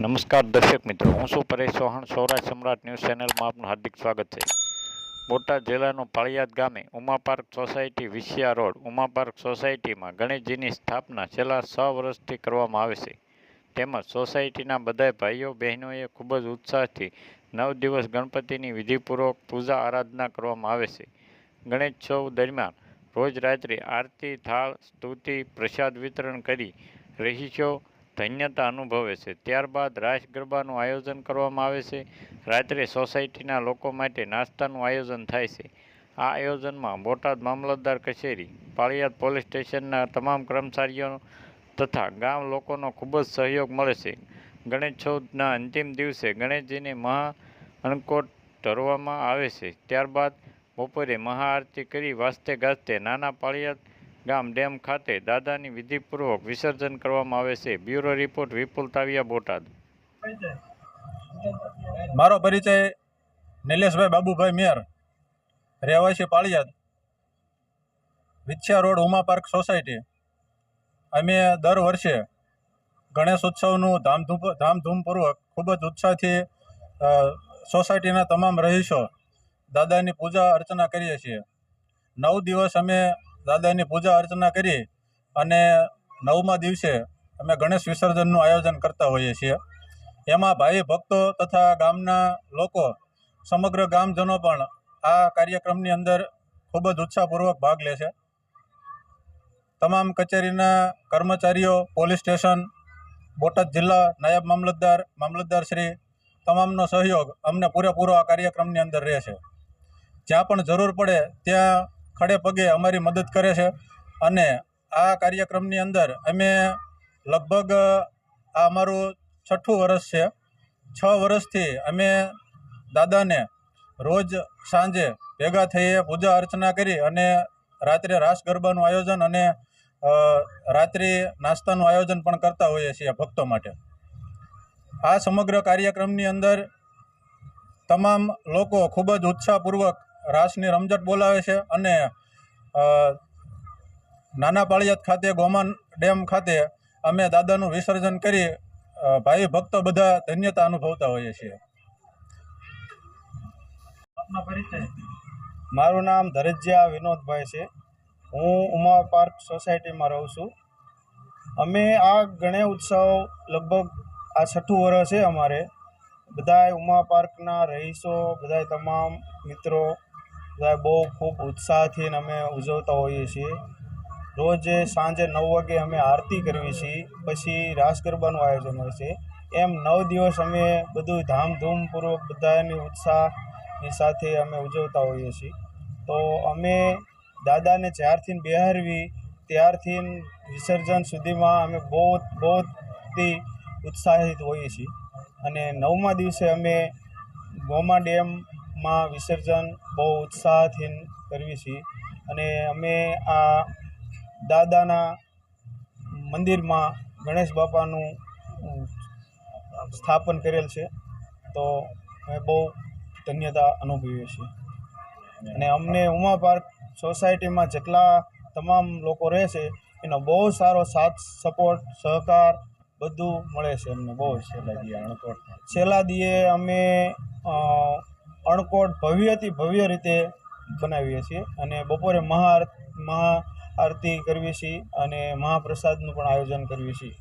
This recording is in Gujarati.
નમસ્કાર દર્શક મિત્રો, હું શું પરેશ ચૌહાણ. સૌરાષ્ટ્ર સમ્રાટ ન્યૂઝ ચેનલમાં આપનું હાર્દિક સ્વાગત છે. બોટાદ જિલ્લાનું પાળિયાદ ગામે Uma park society Visiya road, Uma park સોસાયટીમાં ગણેશજીની સ્થાપના છેલ્લા છ વર્ષથી કરવામાં આવે છે. તેમજ સોસાયટીના બધાય ભાઈઓ, બહેનોએ ખૂબ જ ઉત્સાહથી નવ દિવસ ગણપતિની વિધિપૂર્વક પૂજા આરાધના કરવામાં આવે છે. ગણેશોત્સવ દરમિયાન રોજ રાત્રે આરતી, થાળ, સ્તુતિ, પ્રસાદ વિતરણ કરી રહીશો ધન્યતા અનુભવે છે. ત્યારબાદ રાસ ગરબાનું આયોજન કરવામાં આવે છે. રાત્રે સોસાયટીના લોકો માટે નાસ્તાનું આયોજન થાય છે. આ આયોજનમાં બોટાદ મામલતદાર કચેરી, પાળિયાદ પોલીસ સ્ટેશનના તમામ કર્મચારીઓ તથા ગામ લોકોનો ખૂબ જ સહયોગ મળે છે. ગણેશોત્સવના અંતિમ દિવસે ગણેશજીને મહા અન્નકોટ ધરવામાં આવે છે. ત્યારબાદ બપોરે મહાઆરતી કરી વાસ્તે ગાજતે નાના પાળિયાદ ગામ ડેમ ખાતે દાદાની વિધિપૂર્વક વિસર્જન કરવામાં આવે છે. Bureau report Vipul Tavia, Botad. મારો પરિચય નિલેશભાઈ બાબુભાઈ મેયર, રહેવાસી Paliyad, Vichhiya road Uma park society. અમે દર વર્ષે ગણેશ ઉત્સવનું ધામધૂમ ધામધૂમપૂર્વક ખૂબ જ ઉત્સાહથી સોસાયટીના તમામ રહીશો દાદાની પૂજા અર્ચના કરીએ છીએ. નવ દિવસ અમે દાદાની પૂજા અર્ચના કરી અને નવમા દિવસે અમે ગણેશ વિસર્જનનું આયોજન કરતા હોઈએ છીએ. એમાં ભાઈ ભક્તો તથા ગામના લોકો, સમગ્ર ગામજનો પણ આ કાર્યક્રમની અંદર ખૂબ જ ઉત્સાહપૂર્વક ભાગ લે છે. તમામ કચેરીના કર્મચારીઓ, પોલીસ સ્ટેશન, બોટાદ જિલ્લા નાયબ મામલતદાર મામલતદાર શ્રી તમામનો સહયોગ અમને પૂરેપૂરો આ કાર્યક્રમની અંદર રહે છે. જ્યાં પણ જરૂર પડે ત્યાં ખડે પગે અમારી મદદ કરે છે. અને આ કાર્યક્રમની અંદર અમે લગભગ, આ અમારું છઠ્ઠું વર્ષ છે. છ વર્ષથી અમે દાદાને રોજ સાંજે ભેગા થઈએ, પૂજા અર્ચના કરી અને રાત્રે રાસ ગરબાનું આયોજન અને રાત્રિ રાત્રે નાસ્તાનું આયોજન પણ કરતા હોઈએ છીએ ભક્તો માટે. આ સમગ્ર કાર્યક્રમની અંદર તમામ લોકો ખૂબ જ ઉત્સાહપૂર્વક રાસની રમઝટ બોલાવે છે અને નાના પાળિયાદ ખાતે, ગોમાન ડેમ ખાતે અમે દાદાનું વિસર્જન કરી ભાઈ ભક્તો બધા ધન્યતા અનુભવતા હોઈએ છીએ. મારું નામ ધરજિયા વિનોદભાઈ છે. હું ઉમા પાર્ક સોસાયટીમાં રહું છું. અમે આ ગણેશ ઉત્સવ લગભગ આ છઠ્ઠું વર્ષ છે અમારે. બધાય ઉમા પાર્કના રહીશો, બધાય તમામ મિત્રો બહુ ખૂબ ઉત્સાહથી અમે ઉજવતા હોઈએ છીએ. રોજ સાંજે નવ વાગે અમે આરતી કરવી છીએ, પછી રાસ ગરબાનું આયોજન હોય છે. એમ નવ દિવસ અમે બધું ધામધૂમપૂર્વક બધાની ઉત્સાહની સાથે અમે ઉજવતા હોઈએ છીએ. તો અમે દાદાને જ્યારથી બિહારવી ત્યારથી વિસર્જન સુધીમાં અમે બહુ બહુ ઉત્સાહિત હોઈએ છીએ. અને નવમા દિવસે અમે ગોમા ડેમમાં વિસર્જન બહુ ઉત્સાહથી કરવી છીએ. અને અમે આ દાદાના મંદિરમાં ગણેશ બાપાનું સ્થાપન કરેલ છે. તો અમે બહુ ધન્યતા અનુભવીએ છીએ. અને અમને ઉમા પાર્ક સોસાયટીમાં જેટલા તમામ લોકો રહે છે એનો બહુ સારો સાથ સપોર્ટ સહકાર બધું મળે છે અમને બહુ છેલ્લા દીએ છેલ્લા દીએ અમે અણકોટ ભવ્યથી ભવ્ય રીતે બનાવીએ છીએ અને બપોરે મહા મહા આરતી કરવી છીએ અને મહાપ્રસાદનું પણ આયોજન કરીએ છીએ.